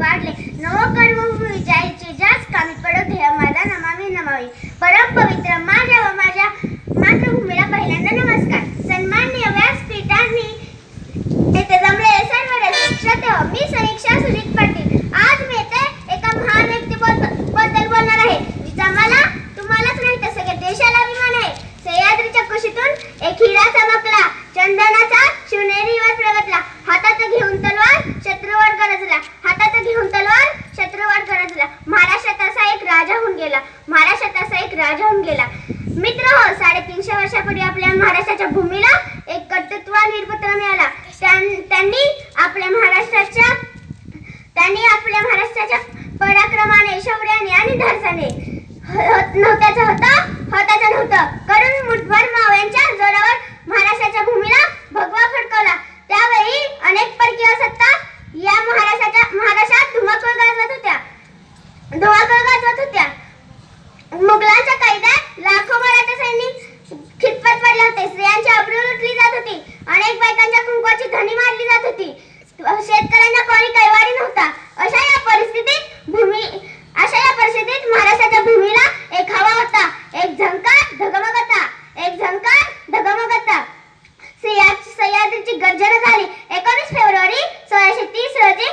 वाढले. नव कर्मभूमी जायचे जाच कामी पडो ध्येय माझा नमावी नमावी परम पवित्र माझ्या व माझ्या मातृभूमीला पहिल्यांदा नमस्कार. सन्माननीय व्यासपीठांनी तेथे जमले सर्व रसिक मी समीक्षा सुजित पाटील महाराष्ट्रात असा एक राजा होऊन गेला. मित्र हो साडेतीनशे वर्षापूर्वी आपल्या महाराष्ट्राच्या भूमीला एक कर्तृत्व निर्पुत्र मिळाला. त्यांनी आपल्या महाराष्ट्राच्या त्यांनी आपल्या महाराष्ट्राच्या पराक्रमाने शौर्याने आणि धाडसाने नव्हत्याचं होतं होताचं नव्हतं. करून शेतकऱ्याची धनी मारली जात होती. शेतकऱ्यांना कोणी कैवारी नव्हता. अशा या परिस्थितीत भूमी अशा या परिस्थितीत महाराष्ट्राच्या भूमीला एक हवा होता. एक झंकार धगमगता. एक झंकार धगमगता. सह्याद- सह्याद्रीची गर्जना झाली. एकोणीस फेब्रुवारी सोळाशे तीस रोजी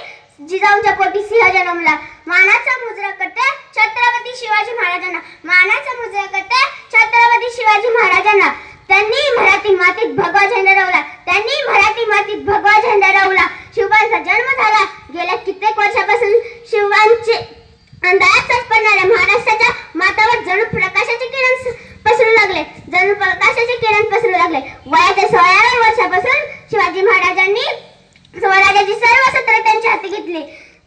जिजाऊंच्या पोटी सिंह जन्मला. मानाचा मुजरा करते छत्रपती शिवाजी महाराजांना. लागले वयाच्या सोळाव्या वर्षापासून शिवाजी महाराजांनी स्वराज्याची सर्व सत्र त्यांच्या हाती घेतली.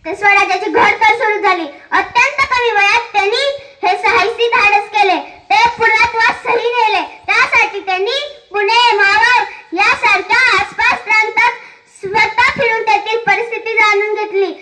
ते स्वराज्याची घडतर सुरू झाली. अत्यंत कमी वयात त्यांनी हे साहसी धाडस केले. ते पुरातवास सही नेले. त्यासाठी त्यांनी पुणे मावळ यासारख्या आसपास प्रांतात स्वतः फिरून त्यातील परिस्थिती जाणून घेतली.